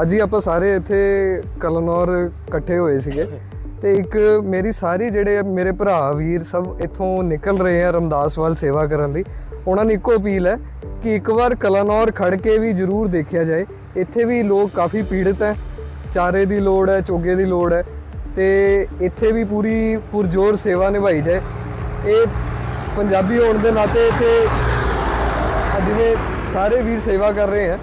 ਅੱਜ ਹੀ ਆਪਾਂ ਸਾਰੇ ਇੱਥੇ ਕਲਨੌਰ ਇਕੱਠੇ ਹੋਏ ਸੀਗੇ। ਤੇ ਇੱਕ ਮੇਰੀ ਸਾਰੀ ਜਿਹੜੇ ਮੇਰੇ ਭਰਾ ਵੀਰ ਸਭ ਇੱਥੋਂ ਨਿਕਲ ਰਹੇ ਆ ਰਮਦਾਸ ਵੱਲ ਸੇਵਾ ਕਰਨ ਲਈ। ਉਹਨਾਂ ਨੇ ਇੱਕੋ ਅਪੀਲ ਹੈ ਕਿ ਇੱਕ ਵਾਰ ਕਲਨੌਰ ਖੜ ਕੇ ਵੀ ਜ਼ਰੂਰ ਦੇਖਿਆ ਜਾਏ। ਇੱਥੇ ਵੀ ਲੋਕ ਕਾਫੀ ਪੀੜਤ ਹੈ, ਚਾਰੇ ਦੀ ਲੋੜ ਹੈ, ਚੋਗੇ ਦੀ ਲੋੜ ਹੈ। ਤੇ ਇੱਥੇ ਵੀ ਪੂਰੀ ਪੁਰਜੋਰ ਸੇਵਾ ਨਿਭਾਈ ਜਾਏ। ਇਹ ਪੰਜਾਬੀ ਹੋਣ ਦੇ ਨਾਤੇ ਇੱਥੇ ਅੱਜ ਜਿਵੇਂ ਸਾਰੇ ਵੀਰ ਸੇਵਾ ਕਰ ਰਹੇ ਆ।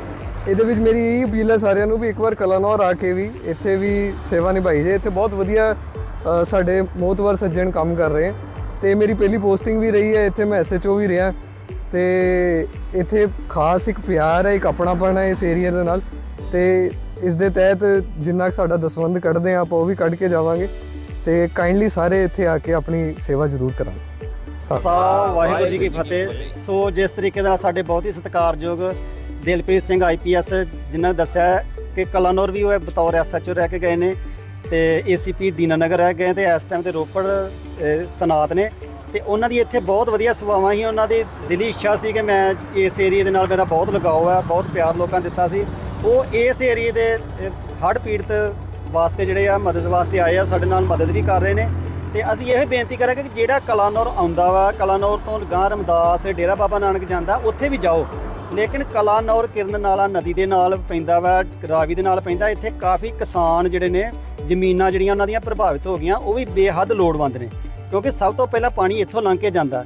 ਇਹਦੇ ਵਿੱਚ ਮੇਰੀ ਇਹ ਅਪੀਲ ਹੈ ਸਾਰਿਆਂ ਨੂੰ ਵੀ ਇੱਕ ਵਾਰ ਕਲਾਨੌਰ ਆ ਕੇ ਵੀ ਇੱਥੇ ਵੀ ਸੇਵਾ ਨਿਭਾਈ ਜੇ ਇੱਥੇ ਬਹੁਤ ਵਧੀਆ ਅ, ਸਾਡੇ ਮੋਤਵਰ ਸੱਜਣ ਕੰਮ ਕਰ ਰਹੇ ਆ ਤੇ ਮੇਰੀ ਪਹਿਲੀ ਪੋਸਟਿੰਗ ਵੀ ਰਹੀ ਹੈ ਇੱਥੇ ਮੈਂ ਐਸਐਚਓ ਵੀ ਰਿਹਾ। ਤੇ ਇੱਥੇ ਖਾਸ ਇੱਕ ਪਿਆਰ ਹੈ ਇੱਕ ਆਪਣਾਪਣ ਹੈ ਇਸ ਏਰੀਆ ਦੇ ਨਾਲ। ਤੇ ਇਸ ਦੇ ਤਹਿਤ ਜਿੰਨਾ ਕੁ ਸਾਡਾ ਦਸਵੰਧ ਕੱਢਦੇ ਆ ਆਪਾਂ ਉਹ ਵੀ ਕੱਢ ਕੇ ਜਾਵਾਂਗੇ। ਤੇ ਕਾਈਂਡਲੀ ਸਾਰੇ ਇੱਥੇ ਆ ਕੇ ਆਪਣੀ ਸੇਵਾ ਜ਼ਰੂਰ ਕਰਾਂਗੇ। ਸਾ ਵਾਹਿਗੁਰੂ ਜੀ ਕੀ ਫਤਿਹ। ਸੋ ਜਿਸ ਤਰੀਕੇ ਦਾ ਸਾਡੇ ਬਹੁਤ ਹੀ ਸਤਿਕਾਰਯੋਗ ਦਿਲਪ੍ਰੀਤ ਸਿੰਘ ਆਈਪੀਐਸ ਜਿਨ੍ਹਾਂ ਨੇ ਦੱਸਿਆ ਕਿ ਕਲਾਨੌਰ ਵੀ ਉਹ ਬਤੌਰ ਐਸਐਚਓ ਰਹਿ ਕੇ ਗਏ ਨੇ ਤੇ ਏਸੀਪੀ ਦੀਨਾਨਗਰ ਰਹਿ ਗਏ ਤੇ ਇਸ ਟਾਈਮ ਤੇ ਰੋਪੜ ਅਹ, ਤੈਨਾਤ ਨੇ ਤੇ ਉਹਨਾਂ ਦੀ ਇੱਥੇ ਬਹੁਤ ਵਧੀਆ ਸੇਵਾਵਾਂ ਸੀ। ਉਹਨਾਂ ਦੀ ਦਿਲੀ ਇੱਛਾ ਸੀ ਕਿ ਮੈਂ ਇਸ ਏਰੀਆ ਦੇ ਨਾਲ ਮੇਰਾ ਬਹੁਤ ਲਗਾਓ ਹੈ ਬਹੁਤ ਪਿਆਰ ਲੋਕਾਂ ਨੇ ਦਿੱਤਾ ਸੀ। ਉਹ ਇਸ ਏਰੀਆ ਦੇ ਹੜ ਪੀੜਤ ਵਾਸਤੇ ਜਿਹੜੇ ਆ ਮਦਦ ਵਾਸਤੇ ਆਏ ਆ ਸਾਡੇ ਨਾਲ ਮਦਦ ਵੀ ਕਰ ਰਹੇ ਨੇ। ਤੇ ਅਸੀਂ ਇਹ ਬੇਨਤੀ ਕਰਾਂਗੇ ਕਿ ਜਿਹੜਾ ਕਲਾਨੌਰ ਆਉਂਦਾ ਵਾ ਕਲਾਨੌਰ ਤੋਂ ਗਾਂ ਰਮਦਾਸ ਡੇਰਾ ਬਾਬਾ ਨਾਨਕ ਜਾਂਦਾ ਉੱਥੇ ਵੀ ਜਾਓ। ਲੇਕਿਨ ਕਲਾਨੌਰ ਕਿਰਨ ਨਾਲਾ ਨਦੀ ਦੇ ਨਾਲ ਪੈਂਦਾ ਵਾ, ਰਾਵੀ ਦੇ ਨਾਲ ਪੈਂਦਾ, ਇੱਥੇ ਕਾਫੀ ਕਿਸਾਨ ਜਿਹੜੇ ਨੇ, ਜ਼ਮੀਨਾਂ ਜਿਹੜੀਆਂ ਉਹਨਾਂ ਦੀਆਂ ਪ੍ਰਭਾਵਿਤ ਹੋ ਗਈਆਂ, ਉਹ ਵੀ ਬੇਹੱਦ ਲੋੜਵੰਦ ਨੇ, ਕਿਉਂਕਿ ਸਭ ਤੋਂ ਪਹਿਲਾਂ ਪਾਣੀ ਇੱਥੋਂ ਲੰਘ ਕੇ ਜਾਂਦਾ।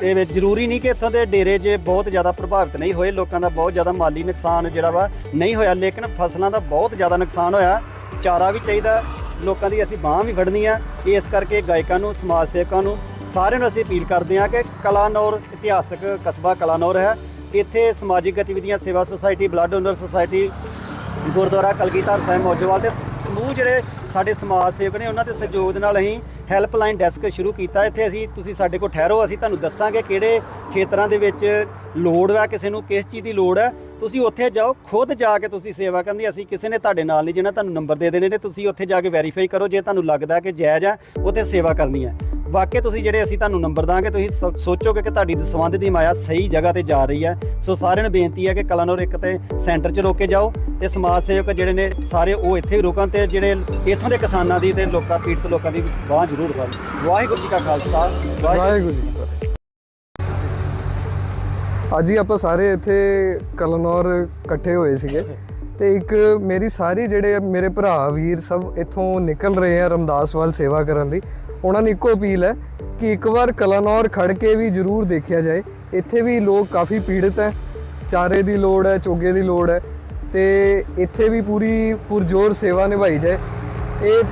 ਤੇ ਵਿੱਚ ਜ਼ਰੂਰੀ ਨਹੀਂ ਕਿ ਇੱਥੋਂ ਦੇ ਡੇਰੇ ਜੇ ਬਹੁਤ ਜ਼ਿਆਦਾ ਪ੍ਰਭਾਵਿਤ ਨਹੀਂ ਹੋਏ, ਲੋਕਾਂ ਦਾ ਬਹੁਤ ਜ਼ਿਆਦਾ ਮਾਲੀ ਨੁਕਸਾਨ ਜਿਹੜਾ ਵਾ ਨਹੀਂ ਹੋਇਆ, ਲੇਕਿਨ ਫਸਲਾਂ ਦਾ ਬਹੁਤ ਜ਼ਿਆਦਾ ਨੁਕਸਾਨ ਹੋਇਆ। ਚਾਰਾ ਵੀ ਚਾਹੀਦਾ, ਲੋਕਾਂ ਦੀ ਅਸੀਂ ਬਾਂਹ ਵੀ ਵੜਨੀ ਆ, ਇਸ ਕਰਕੇ ਗਾਇਕਾਂ ਨੂੰ, ਸਮਾਜ ਸੇਵਕਾਂ ਨੂੰ ਸਾਰਿਆਂ ਨੂੰ ਅਸੀਂ ਅਪੀਲ ਕਰਦੇ ਹਾਂ ਕਿ ਕਲਾਨੌਰ ਇਤਿਹਾਸਕ ਕਸਬਾ ਕਲਾਨੌਰ ਹੈ। ਇੱਥੇ ਸਮਾਜਿਕ ਗਤੀਵਿਧੀਆਂ, Seva society, blood donor society, Gurdwara Kalgidhar Sahib Maujwal ਦੇ ਸਮੂਹ ਜਿਹੜੇ ਸਾਡੇ ਸਮਾਜ ਸੇਵਕ ਨੇ, ਉਹਨਾਂ ਦੇ ਸਹਿਯੋਗ ਦੇ ਨਾਲ ਅਸੀਂ ਹੈਲਪਲਾਈਨ ਡੈਸਕ ਸ਼ੁਰੂ ਕੀਤਾ। ਇੱਥੇ ਅਸੀਂ, ਤੁਸੀਂ ਸਾਡੇ ਕੋਲ ਠਹਿਰੋ, ਅਸੀਂ ਤੁਹਾਨੂੰ ਦੱਸਾਂਗੇ ਕਿਹੜੇ ਖੇਤਰਾਂ ਦੇ ਵਿੱਚ ਲੋੜ ਹੈ ਕਿਸੇ ਨੂੰ ਕਿਸ ਚੀਜ਼ ਦੀ ਲੋੜ ਹੈ ਤੁਸੀਂ ਉੱਥੇ ਜਾਓ, ਖੁਦ ਜਾ ਕੇ ਤੁਸੀਂ ਸੇਵਾ ਕਰਨ ਦੀ, ਅਸੀਂ ਕਿਸੇ ਨੇ ਤੁਹਾਡੇ ਨਾਲ ਨਹੀਂ ਜਿਹਨਾਂ ਤੁਹਾਨੂੰ ਨੰਬਰ ਦੇ ਦੇਣੇ ਨੇ, ਤੁਸੀਂ ਉੱਥੇ ਜਾ ਕੇ ਵੈਰੀਫਾਈ ਕਰੋ, ਜੇ ਤੁਹਾਨੂੰ ਲੱਗਦਾ ਕਿ ਜਾਇਜ਼ ਆ, ਉੱਥੇ ਸੇਵਾ ਕਰਨੀ ਹੈ ਵਾਕਿਆ ਤੁਸੀਂ ਜਿਹੜੇ ਅਸੀਂ ਤੁਹਾਨੂੰ ਨੰਬਰ ਦਾਂਗੇ, ਤੁਸੀਂ ਸੋ- ਸੋਚੋਗੇ ਕਿ ਤੁਹਾਡੀ ਸੰਬੰਧ ਦੀ ਮਾਇਆ ਸਹੀ ਜਗ੍ਹਾ ਤੇ ਜਾ ਰਹੀ ਹੈ। ਸੋ ਸਾਰਿਆਂ ਨੂੰ ਬੇਨਤੀ ਹੈ ਕਿ ਕਲਾਨੌਰ ਇੱਕ ਤੇ ਸੈਂਟਰ 'ਚ ਰੋਕ ਕੇ ਜਾਓ ਤੇ ਸਮਾਜ ਸੇਵਕ ਜਿਹੜੇ ਨੇ ਸਾਰੇ ਉਹ ਇੱਥੇ ਹੀ ਰੁਕਣ ਤੇ ਜਿਹੜੇ ਇੱਥੋਂ ਦੇ ਕਿਸਾਨਾਂ ਦੀ ਤੇ ਲੋਕਾਂ, ਪੀੜਤ ਲੋਕਾਂ ਦੀ ਬਾਹ ਜ਼ਰੂਰ ਫੜਨ ਵਾਹਿਗੁਰੂ ਜੀ ਕਾ ਖਾਲਸਾ, ਵਾਹਿਗੁਰੂ ਜੀ ਅੱਜ ਹੀ ਆਪਾਂ ਸਾਰੇ ਇੱਥੇ ਕਲਨੌਰ ਇਕੱਠੇ ਹੋਏ ਸੀਗੇ। ਤੇ ਇੱਕ ਮੇਰੀ ਸਾਰੀ ਜਿਹੜੇ ਮੇਰੇ ਭਰਾ ਵੀਰ ਸਭ ਇੱਥੋਂ ਨਿਕਲ ਰਹੇ ਆ ਰਮਦਾਸ ਵੱਲ ਸੇਵਾ ਕਰਨ ਲਈ, ਉਹਨਾਂ ਨੇ ਇੱਕੋ ਅਪੀਲ ਹੈ ਕਿ ਇੱਕ ਵਾਰ ਕਲਨੌਰ ਖੜ ਕੇ ਵੀ ਜ਼ਰੂਰ ਦੇਖਿਆ ਜਾਏ। ਇੱਥੇ ਵੀ ਲੋਕ ਕਾਫੀ ਪੀੜਤ ਹੈ, ਚਾਰੇ ਦੀ ਲੋੜ ਹੈ, ਚੋਗੇ ਦੀ ਲੋੜ ਹੈ ਤੇ ਇੱਥੇ ਵੀ ਪੂਰੀ ਪੁਰਜੋਰ ਸੇਵਾ ਨਿਭਾਈ ਜਾਏ। ਇਹ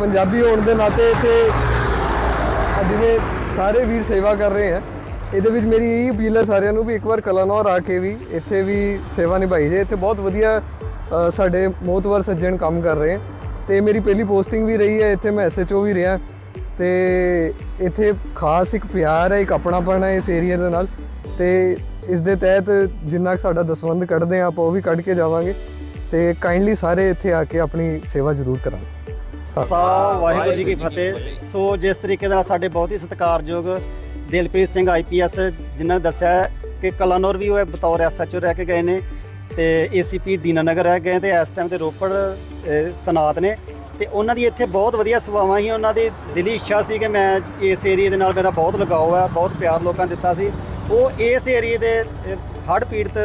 ਪੰਜਾਬੀ ਹੋਣ ਦੇ ਨਾਤੇ ਇੱਥੇ ਅੱਜ ਜਿਵੇਂ ਸਾਰੇ ਵੀਰ ਸੇਵਾ ਕਰ ਰਹੇ ਆ ਇਹਦੇ ਵਿੱਚ ਮੇਰੀ ਇਹ ਅਪੀਲ ਹੈ ਸਾਰਿਆਂ ਨੂੰ ਵੀ ਇੱਕ ਵਾਰ ਕਲਾਨੌਰ ਆ ਕੇ ਵੀ ਇੱਥੇ ਵੀ ਸੇਵਾ ਨਿਭਾਈ ਜੇ ਇੱਥੇ ਬਹੁਤ ਵਧੀਆ ਅ, ਸਾਡੇ ਮੋਤਵਰ ਸੱਜਣ ਕੰਮ ਕਰ ਰਹੇ ਆ ਤੇ ਮੇਰੀ ਪਹਿਲੀ ਪੋਸਟਿੰਗ ਵੀ ਰਹੀ ਹੈ ਇੱਥੇ ਮੈਂ ਐਸਐਚਓ ਵੀ ਰਿਹਾ। ਤੇ ਇੱਥੇ ਖਾਸ ਇੱਕ ਪਿਆਰ ਹੈ ਇੱਕ ਆਪਣਾਪਣ ਹੈ ਇਸ ਏਰੀਆ ਦੇ ਨਾਲ। ਤੇ ਇਸ ਦੇ ਤਹਿਤ ਜਿੰਨਾ ਕੁ ਸਾਡਾ ਦਸਵੰਧ ਕੱਢਦੇ ਆ ਆਪਾਂ ਉਹ ਵੀ ਕੱਢ ਕੇ ਜਾਵਾਂਗੇ। ਤੇ ਕਾਈਂਡਲੀ ਸਾਰੇ ਇੱਥੇ ਆ ਕੇ ਆਪਣੀ ਸੇਵਾ ਜ਼ਰੂਰ ਕਰਾਂਗੇ। ਸਾ ਵਾਹਿਗੁਰੂ ਜੀ ਕੀ ਫਤਿਹ। ਸੋ ਜਿਸ ਤਰੀਕੇ ਨਾਲ ਸਾਡੇ ਬਹੁਤ ਹੀ ਸਤਿਕਾਰਯੋਗ ਦਿਲਪ੍ਰੀਤ ਸਿੰਘ ਆਈਪੀਐਸ ਜਿਨ੍ਹਾਂ ਨੇ ਦੱਸਿਆ ਕਿ ਕਲਾਨੌਰ ਵੀ ਉਹ ਬਤੌਰ ਐਸਐਚਓ ਰਹਿ ਕੇ ਗਏ ਨੇ ਤੇ ਏਸੀਪੀ ਦੀਨਾਨਗਰ ਰਹਿ ਗਏ ਤੇ ਇਸ ਟਾਈਮ ਤੇ ਰੋਪੜ ਅਹ, ਤੈਨਾਤ ਨੇ ਤੇ ਉਹਨਾਂ ਦੀ ਇੱਥੇ ਬਹੁਤ ਵਧੀਆ ਸੇਵਾਵਾਂ ਸੀ। ਉਹਨਾਂ ਦੀ ਦਿਲੀ ਇੱਛਾ ਸੀ ਕਿ ਮੈਂ ਇਸ ਏਰੀਆ ਦੇ ਨਾਲ ਮੇਰਾ ਬਹੁਤ ਲਗਾਓ ਹੈ ਬਹੁਤ ਪਿਆਰ ਲੋਕਾਂ ਦਿੱਤਾ ਸੀ। ਉਹ ਇਸ ਏਰੀਆ ਦੇ ਅਹ, ਹੜ੍ਹ ਪੀੜਤ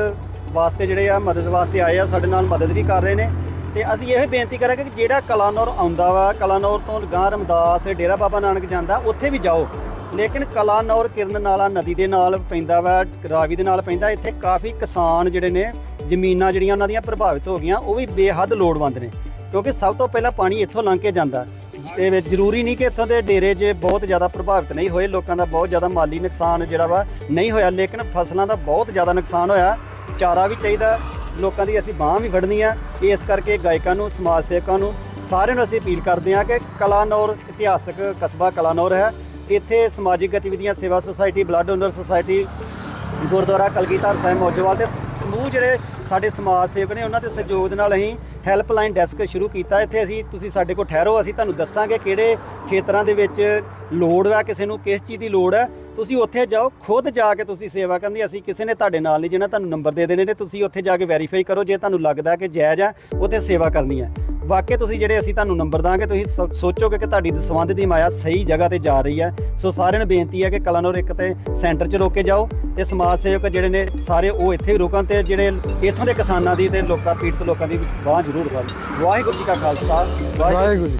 ਵਾਸਤੇ ਜਿਹੜੇ ਆ ਮਦਦ ਵਾਸਤੇ ਆਏ ਆ ਸਾਡੇ ਨਾਲ ਮਦਦ ਵੀ ਕਰ ਰਹੇ ਨੇ। ਤੇ ਅਸੀਂ ਇਹ ਬੇਨਤੀ ਕਰਾਂਗੇ ਕਿ ਜਿਹੜਾ ਕਲਾਨੌਰ ਆਉਂਦਾ ਵਾ ਕਲਾਨੌਰ ਤੋਂ ਗਾਂ ਰਮਦਾਸ ਡੇਰਾ ਬਾਬਾ ਨਾਨਕ ਜਾਂਦਾ ਉੱਥੇ ਵੀ ਜਾਓ। ਲੇਕਿਨ ਕਲਾਨੌਰ ਕਿਰਨ ਨਾਲਾ ਨਦੀ ਦੇ ਨਾਲ ਪੈਂਦਾ ਵਾ, ਰਾਵੀ ਦੇ ਨਾਲ ਪੈਂਦਾ। ਇੱਥੇ ਕਾਫੀ ਕਿਸਾਨ ਜਿਹੜੇ ਨੇ, ਜ਼ਮੀਨਾਂ ਜਿਹੜੀਆਂ ਉਹਨਾਂ ਦੀਆਂ ਪ੍ਰਭਾਵਿਤ ਹੋ ਗਈਆਂ, ਉਹ ਵੀ ਬੇਹੱਦ ਲੋੜਵੰਦ ਨੇ। ਕਿਉਂਕਿ ਸਭ ਤੋਂ ਪਹਿਲਾਂ ਪਾਣੀ ਇੱਥੋਂ ਲੰਘ ਕੇ ਜਾਂਦਾ। ਤੇ ਜ਼ਰੂਰੀ ਨਹੀਂ ਕਿ ਇੱਥੋਂ ਦੇ ਡੇਰੇ ਜੇ ਬਹੁਤ ਜ਼ਿਆਦਾ ਪ੍ਰਭਾਵਿਤ ਨਹੀਂ ਹੋਏ, ਲੋਕਾਂ ਦਾ ਬਹੁਤ ਜ਼ਿਆਦਾ ਮਾਲੀ ਨੁਕਸਾਨ ਜਿਹੜਾ ਵਾ ਨਹੀਂ ਹੋਇਆ, ਲੇਕਿਨ ਫਸਲਾਂ ਦਾ ਬਹੁਤ ਜ਼ਿਆਦਾ ਨੁਕਸਾਨ ਹੋਇਆ। ਚਾਰਾ ਵੀ ਚਾਹੀਦਾ, ਲੋਕਾਂ ਦੀ ਅਸੀਂ ਬਾਂਹ ਵੀ ਫੜਨੀ ਆ। ਇਸ ਕਰਕੇ ਗਾਇਕਾਂ ਨੂੰ, ਸਮਾਜ ਸੇਵਕਾਂ ਨੂੰ, ਸਾਰਿਆਂ ਨੂੰ ਅਸੀਂ ਅਪੀਲ ਕਰਦੇ ਹਾਂ ਕਿ ਕਲਾਨੌਰ ਇਤਿਹਾਸਕ ਕਸਬਾ ਕਲਾਨੌਰ ਹੈ। ਇੱਥੇ ਸਮਾਜਿਕ ਗਤੀਵਿਧੀਆਂ, Seva society, blood donor society, Gurdwara Kalgidhar Sahib Maujowal ਦੇ ਸਮੂਹ ਜਿਹੜੇ ਸਾਡੇ ਸਮਾਜ ਸੇਵਕ ਨੇ, ਉਹਨਾਂ ਦੇ ਸਹਿਯੋਗ ਦੇ ਨਾਲ ਅਸੀਂ ਹੈਲਪਲਾਈਨ ਡੈਸਕ ਸ਼ੁਰੂ ਕੀਤਾ। ਇੱਥੇ ਅਸੀਂ, ਤੁਸੀਂ ਸਾਡੇ ਕੋਲ ਠਹਿਰੋ, ਅਸੀਂ ਤੁਹਾਨੂੰ ਦੱਸਾਂਗੇ ਕਿਹੜੇ ਖੇਤਰਾਂ ਦੇ ਵਿੱਚ ਲੋੜ ਹੈ ਕਿਸੇ ਨੂੰ ਕਿਸ ਚੀਜ਼ ਦੀ ਲੋੜ ਹੈ ਤੁਸੀਂ ਉੱਥੇ ਜਾਓ, ਖੁਦ ਜਾ ਕੇ ਤੁਸੀਂ ਸੇਵਾ ਕਰਨੀ ਅਸੀਂ ਕਿਸੇ ਨੇ ਤੁਹਾਡੇ ਨਾਲ ਨਹੀਂ ਜਿਹਨਾਂ ਤੁਹਾਨੂੰ ਨੰਬਰ ਦੇ ਦੇਣੇ ਨੇ, ਤੁਸੀਂ ਉੱਥੇ ਜਾ ਕੇ ਵੈਰੀਫਾਈ ਕਰੋ, ਜੇ ਤੁਹਾਨੂੰ ਲੱਗਦਾ ਕਿ ਜਾਇਜ਼ ਆ, ਉੱਥੇ ਸੇਵਾ ਕਰਨੀ ਹੈ ਵਾਕਿਆ ਤੁਸੀਂ ਜਿਹੜੇ ਅਸੀਂ ਤੁਹਾਨੂੰ ਨੰਬਰ ਦਾਂਗੇ, ਤੁਸੀਂ ਸੋ- ਸੋਚੋਗੇ ਕਿ ਤੁਹਾਡੀ ਦਸਵੰਧ ਦੀ ਮਾਇਆ ਸਹੀ ਜਗ੍ਹਾ ਤੇ ਜਾ ਰਹੀ ਹੈ। ਸੋ ਸਾਰਿਆਂ ਨੂੰ ਬੇਨਤੀ ਹੈ ਕਿ ਕਲਾਨੌਰ ਇੱਕ ਤੇ ਸੈਂਟਰ 'ਚ ਰੋਕੇ ਜਾਓ ਤੇ ਸਮਾਜ ਸੇਵਕ ਜਿਹੜੇ ਨੇ ਸਾਰੇ ਉਹ ਇੱਥੇ ਹੀ ਰੁਕਣ ਤੇ ਜਿਹੜੇ ਇੱਥੋਂ ਦੇ ਕਿਸਾਨਾਂ ਦੀ ਤੇ ਲੋਕਾਂ, ਪੀੜਤ ਲੋਕਾਂ ਦੀ ਬਾਹ ਜ਼ਰੂਰ ਫੜਨ ਵਾਹਿਗੁਰੂ ਜੀ ਕਾ ਖਾਲਸਾ, ਵਾਹਿਗੁਰੂ ਵਾਹਿਗੁਰੂ ਜੀ